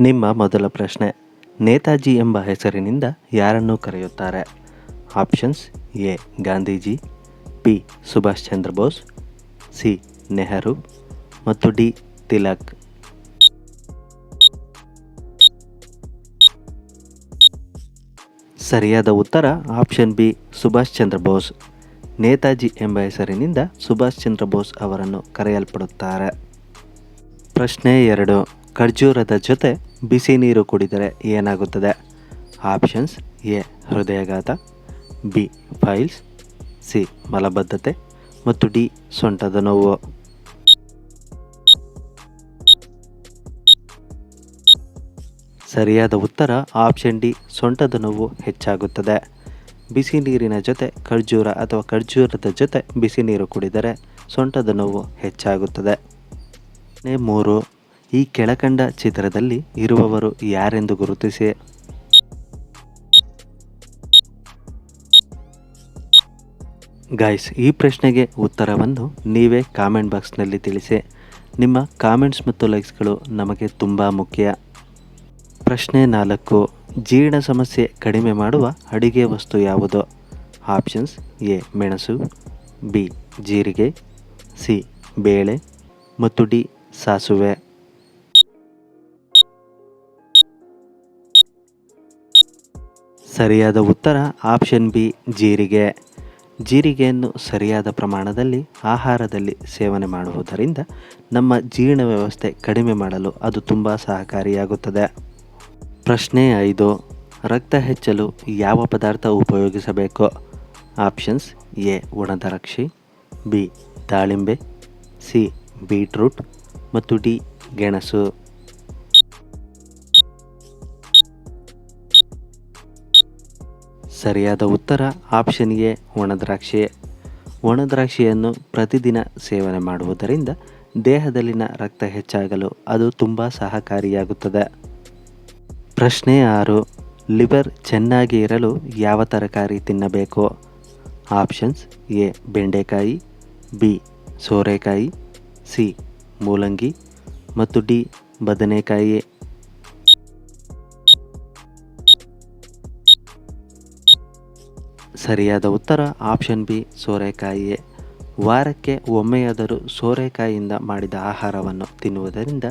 ನಿಮ್ಮ ಮೊದಲ ಪ್ರಶ್ನೆ. ನೇತಾಜಿ ಎಂಬ ಹೆಸರಿನಿಂದ ಯಾರನ್ನು ಕರೆಯುತ್ತಾರೆ? Options A. Gandhiji, B. Subhash Chandra Bose, C. Nehru ಮತ್ತು ಡಿ. ತಿಲಕ್. ಸರಿಯಾದ ಉತ್ತರ ಆಪ್ಷನ್ ಬಿ. ಸುಭಾಷ್ ಚಂದ್ರ ಬೋಸ್. ನೇತಾಜಿ ಎಂಬ ಹೆಸರಿನಿಂದ ಸುಭಾಷ್ ಚಂದ್ರ ಬೋಸ್ ಅವರನ್ನು ಕರೆಯಲ್ಪಡುತ್ತಾರೆ. ಪ್ರಶ್ನೆ ಎರಡು. ಖರ್ಜೂರದ ಜೊತೆ ಬಿಸಿ ನೀರು ಕುಡಿದರೆ ಏನಾಗುತ್ತದೆ? ಆಪ್ಷನ್ಸ್ ಎ, ಹೃದಯಾಘಾತ, ಬಿ, ಫೈಲ್ಸ್, ಸಿ, ಮಲಬದ್ಧತೆ ಮತ್ತು ಡಿ, ಸೊಂಟದ ನೋವು. ಸರಿಯಾದ ಉತ್ತರ ಆಪ್ಷನ್ ಡಿ, ಸೊಂಟದ ನೋವು ಹೆಚ್ಚಾಗುತ್ತದೆ. ಬಿಸಿ ನೀರಿನ ಜೊತೆ ಖರ್ಜೂರ ಅಥವಾ ಖರ್ಜೂರದ ಜೊತೆ ಬಿಸಿ ನೀರು ಕುಡಿದರೆ ಸೊಂಟದ ನೋವು ಹೆಚ್ಚಾಗುತ್ತದೆ. ಮೂರು ಈ ಕೆಳಕಂಡ ಚಿತ್ರದಲ್ಲಿ ಇರುವವರು ಯಾರೆಂದು ಗುರುತಿಸಿ? ಗಾಯ್ಸ್ ಈ ಪ್ರಶ್ನೆಗೆ ಉತ್ತರವನ್ನು ನೀವೇ ಕಾಮೆಂಟ್ ಬಾಕ್ಸ್ನಲ್ಲಿ ತಿಳಿಸಿ. ನಿಮ್ಮ ಕಾಮೆಂಟ್ಸ್ ಮತ್ತು ಲೈಕ್ಸ್ಗಳು ನಮಗೆ ತುಂಬ ಮುಖ್ಯ. ಪ್ರಶ್ನೆ ನಾಲ್ಕು, ಜೀರ್ಣ ಸಮಸ್ಯೆ ಕಡಿಮೆ ಮಾಡುವ ಅಡಿಗೆ ವಸ್ತು ಯಾವುದು? ಆಪ್ಷನ್ಸ್ ಎ ಮೆಣಸು ಬಿ ಜೀರಿಗೆ ಸಿ ಬೇಳೆ, ಮತ್ತು ಡಿ ಸಾಸುವೆ. ಸರಿಯಾದ ಉತ್ತರ ಆಪ್ಷನ್ ಬಿ, ಜೀರಿಗೆ. ಜೀರಿಗೆಯನ್ನು ಸರಿಯಾದ ಪ್ರಮಾಣದಲ್ಲಿ, ಆಹಾರದಲ್ಲಿ ಸೇವನೆ ಮಾಡುವುದರಿಂದ ನಮ್ಮ ಜೀರ್ಣ ವ್ಯವಸ್ಥೆ ಕಡಿಮೆ ಮಾಡಲು ಅದು ತುಂಬ ಸಹಕಾರಿಯಾಗುತ್ತದೆ. ಪ್ರಶ್ನೆ ಐದು, ರಕ್ತ ಹೆಚ್ಚಲು ಯಾವ ಪದಾರ್ಥ ಉಪಯೋಗಿಸಬೇಕು? ಆಪ್ಷನ್ಸ್ ಎ, ಒಣದ್ರಾಕ್ಷಿ, ಬಿ, ದಾಳಿಂಬೆ, ಸಿ, ಬೀಟ್ರೂಟ್, ಮತ್ತು ಡಿ, ಗೆಣಸು. ಸರಿಯಾದ ಉತ್ತರ ಆಪ್ಷನ್ ಎ, ಒಣದ್ರಾಕ್ಷಿ. ಒಣದ್ರಾಕ್ಷಿಯನ್ನು ಪ್ರತಿದಿನ ಸೇವನೆ ಮಾಡುವುದರಿಂದ ದೇಹದಲ್ಲಿನ ರಕ್ತ ಹೆಚ್ಚಾಗಲು ಅದು ತುಂಬ ಸಹಕಾರಿಯಾಗುತ್ತದೆ. ಪ್ರಶ್ನೆ ಆರು, ಲಿವರ್ ಚೆನ್ನಾಗಿ ಇರಲು ಯಾವ ತರಕಾರಿ ತಿನ್ನಬೇಕು? ಆಪ್ಷನ್ಸ್ ಎ, ಬೆಂಡೆಕಾಯಿ, ಬಿ, ಸೋರೆಕಾಯಿ, ಸಿ, ಮೂಲಂಗಿ ಮತ್ತು ಡಿ, ಬದನೆಕಾಯಿ. ಸರಿಯಾದ ಉತ್ತರ ಆಪ್ಷನ್ ಬಿ, ಸೋರೆಕಾಯಿಯೇ. ವಾರಕ್ಕೆ ಒಮ್ಮೆಯಾದರೂ ಸೋರೆಕಾಯಿಯಿಂದ ಮಾಡಿದ ಆಹಾರವನ್ನು ತಿನ್ನುವುದರಿಂದ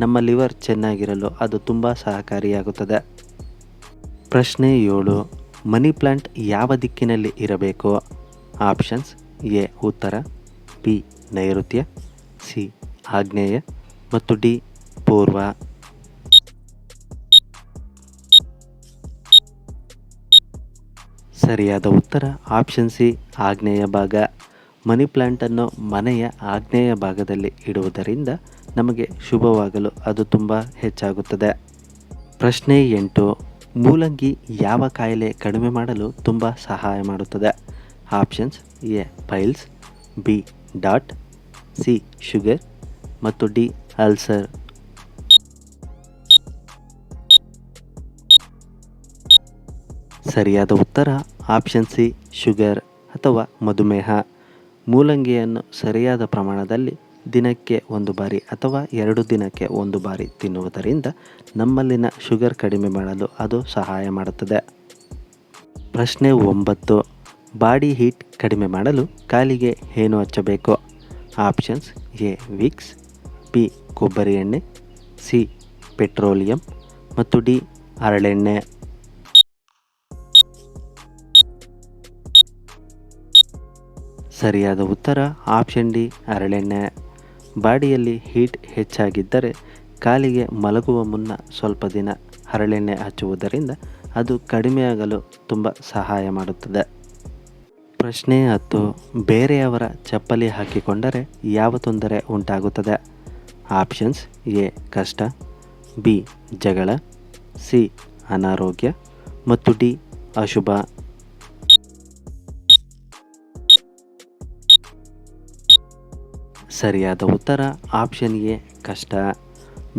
ನಮ್ಮ ಲಿವರ್ ಚೆನ್ನಾಗಿರಲು ಅದು ತುಂಬ ಸಹಕಾರಿಯಾಗುತ್ತದೆ. ಪ್ರಶ್ನೆ ಏಳು, ಮನಿ ಪ್ಲಾಂಟ್ ಯಾವ ದಿಕ್ಕಿನಲ್ಲಿ ಇರಬೇಕು? ಆಪ್ಷನ್ಸ್ ಎ, ಉತ್ತರ, ಬಿ, ನೈಋತ್ಯ, ಸಿ, ಆಗ್ನೇಯ, ಮತ್ತು ಡಿ, ಪೂರ್ವ. ಸರಿಯಾದ ಉತ್ತರ ಆಪ್ಷನ್ ಸಿ ಆಗ್ನೇಯ ಭಾಗ. ಮನಿ ಪ್ಲ್ಯಾಂಟನ್ನು ಮನೆಯ ಆಗ್ನೇಯ ಭಾಗದಲ್ಲಿ ಇಡುವುದರಿಂದ ನಮಗೆ ಶುಭವಾಗಲು ಅದು ತುಂಬ ಹೆಚ್ಚಾಗುತ್ತದೆ. ಪ್ರಶ್ನೆ ಎಂಟು, ಮೂಲಂಗಿ ಯಾವ ಕಾಯಿಲೆ ಕಡಿಮೆ ಮಾಡಲು ತುಂಬ ಸಹಾಯ ಮಾಡುತ್ತದೆ? Options A piles B, dot, C, sugar ಮತ್ತು ಡಿ, ಅಲ್ಸರ್. ಸರಿಯಾದ ಉತ್ತರ ಆಪ್ಷನ್ ಸಿ ಶುಗರ್ ಅಥವಾ ಮಧುಮೇಹ. ಮೂಲಂಗಿಯನ್ನು ಸರಿಯಾದ ಪ್ರಮಾಣದಲ್ಲಿ ದಿನಕ್ಕೆ ಒಂದು ಬಾರಿ ಅಥವಾ ಎರಡು ದಿನಕ್ಕೆ ಒಂದು ಬಾರಿ ತಿನ್ನುವುದರಿಂದ ನಮ್ಮಲ್ಲಿನ ಶುಗರ್ ಕಡಿಮೆ ಮಾಡಲು ಅದು ಸಹಾಯ ಮಾಡುತ್ತದೆ. ಪ್ರಶ್ನೆ ಒಂಬತ್ತು, ಬಾಡಿ ಹೀಟ್ ಕಡಿಮೆ ಮಾಡಲು ಕಾಲಿಗೆ ಏನು ಹಚ್ಚಬೇಕು? ಆಪ್ಷನ್ಸ್ ಎ, ವಿಕ್ಸ್, ಬಿ, ಕೊಬ್ಬರಿ ಎಣ್ಣೆ, ಸಿ, ಪೆಟ್ರೋಲಿಯಂ ಮತ್ತು ಡಿ ಹರಳೆಣ್ಣೆ ಸರಿಯಾದ ಉತ್ತರ ಆಪ್ಷನ್ ಡಿ ಹರಳೆಣ್ಣೆ ಬಾಡಿಯಲ್ಲಿ ಹೀಟ್ ಹೆಚ್ಚಾಗಿದ್ದರೆ ಕಾಲಿಗೆ ಮಲಗುವ ಮುನ್ನ ಸ್ವಲ್ಪ ದಿನ ಹರಳೆಣ್ಣೆ ಹಚ್ಚುವುದರಿಂದ ಅದು ಕಡಿಮೆಯಾಗಲು ತುಂಬ ಸಹಾಯ ಮಾಡುತ್ತದೆ. ಪ್ರಶ್ನೆ ಹತ್ತು, ಬೇರೆಯವರ ಚಪ್ಪಲಿ ಹಾಕಿಕೊಂಡರೆ ಯಾವ ತೊಂದರೆ ಉಂಟಾಗುತ್ತದೆ? ಆಪ್ಷನ್ಸ್ ಎ, ಕಷ್ಟ, ಬಿ, ಜಗಳ, ಸಿ, ಅನಾರೋಗ್ಯ ಮತ್ತು ಡಿ, ಅಶುಭ. ಸರಿಯಾದ ಉತ್ತರ ಆಪ್ಷನ್ ಎ, ಕಷ್ಟ.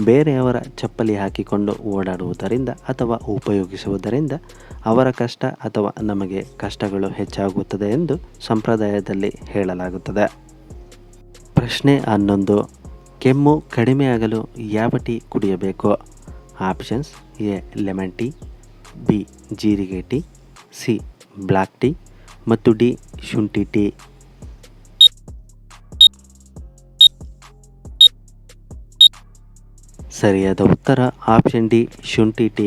ಬೇರೆಯವರ ಚಪ್ಪಲಿ ಹಾಕಿಕೊಂಡು ಓಡಾಡುವುದರಿಂದ ಅಥವಾ ಉಪಯೋಗಿಸುವುದರಿಂದ ಅವರ ಕಷ್ಟ ಅಥವಾ ನಮಗೆ ಕಷ್ಟಗಳು ಹೆಚ್ಚಾಗುತ್ತದೆ ಎಂದು ಸಂಪ್ರದಾಯದಲ್ಲಿ ಹೇಳಲಾಗುತ್ತದೆ. ಪ್ರಶ್ನೆ ಹನ್ನೊಂದು. ಕೆಮ್ಮು ಕಡಿಮೆಯಾಗಲು ಯಾವ ಟೀ ಕುಡಿಯಬೇಕು? Options A lemon tea B, ಜೀರಿಗೆ ಟೀ, ಸಿ ಬ್ಲ್ಯಾಕ್ ಟೀ ಮತ್ತು ಡಿ, ಶುಂಠಿ ಟೀ. ಸರಿಯಾದ ಉತ್ತರ ಆಪ್ಷನ್ ಡಿ ಶುಂಠಿ ಟೀ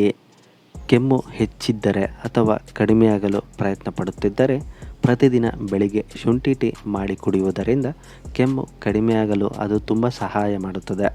ಕೆಮ್ಮು ಹೆಚ್ಚಿದ್ದರೆ ಅಥವಾ ಕಡಿಮೆಯಾಗಲು ಪ್ರಯತ್ನ ಪಡುತ್ತಿದ್ದರೆ ಪ್ರತಿದಿನ ಬೆಳಿಗ್ಗೆ ಶುಂಠಿ ಟೀ ಮಾಡಿ ಕುಡಿಯುವುದರಿಂದ ಕೆಮ್ಮು ಕಡಿಮೆಯಾಗಲು ಅದು ತುಂಬ ಸಹಾಯ ಮಾಡುತ್ತದೆ.